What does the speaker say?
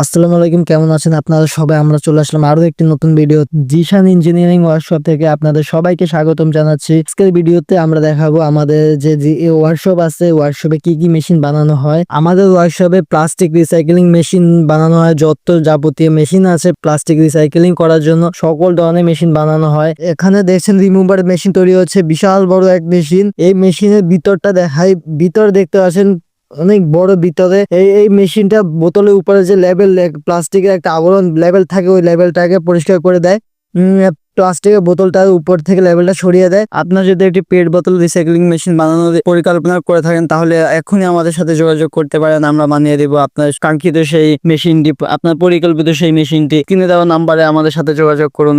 আসসালামু আলাইকুম, কেমন আছেন আপনারা সবাই? আমরা চলে আসলাম আরও একটি নতুন ভিডিও জিশান ইঞ্জিনিয়ারিং ওয়ার্কশপ থেকে আপনাদের সবাইকে স্বাগতম জানাচ্ছি। আজকের ভিডিওতে আমরা দেখাবো আমাদের যে ওয়ার্কশপ আছে ওয়ার্কশপে কি কি মেশিন বানানো হয়। আমাদের ওয়ার্কশপে প্লাস্টিক রিসাইকেলিং মেশিন বানানো হয়, যত যাবতীয় মেশিন আছে প্লাস্টিক রিসাইকেলিং করার জন্য সকল ধরনের মেশিন বানানো হয়। এখানে দেখছেন রিমুভার মেশিন তৈরি হচ্ছে, বিশাল বড় এক মেশিন এই মেশিনের ভিতরটা দেখাই, ভিতর দেখতে পাচ্ছেন অনেক বড় ভিতরে এই এই মেশিনটা বোতলের উপরে যে লেবেল প্লাস্টিকের একটা আবরণ লেবেল থাকে, ওই লেবেলটাকে পরিষ্কার করে দেয়। প্লাস্টিকের বোতলটার উপর থেকে লেবেলটা সরিয়ে দেয়। আপনার যদি একটি পেট বোতল রিসাইক্লিং মেশিন বানানোর পরিকল্পনা করে থাকেন, তাহলে এখনই আমাদের সাথে যোগাযোগ করতে পারেন। আমরা বানিয়ে দেবো আপনার কাঙ্ক্ষিত সেই মেশিনটি আপনার পরিকল্পিত সেই মেশিনটি কিনে দেওয়া নাম্বারে আমাদের সাথে যোগাযোগ করুন।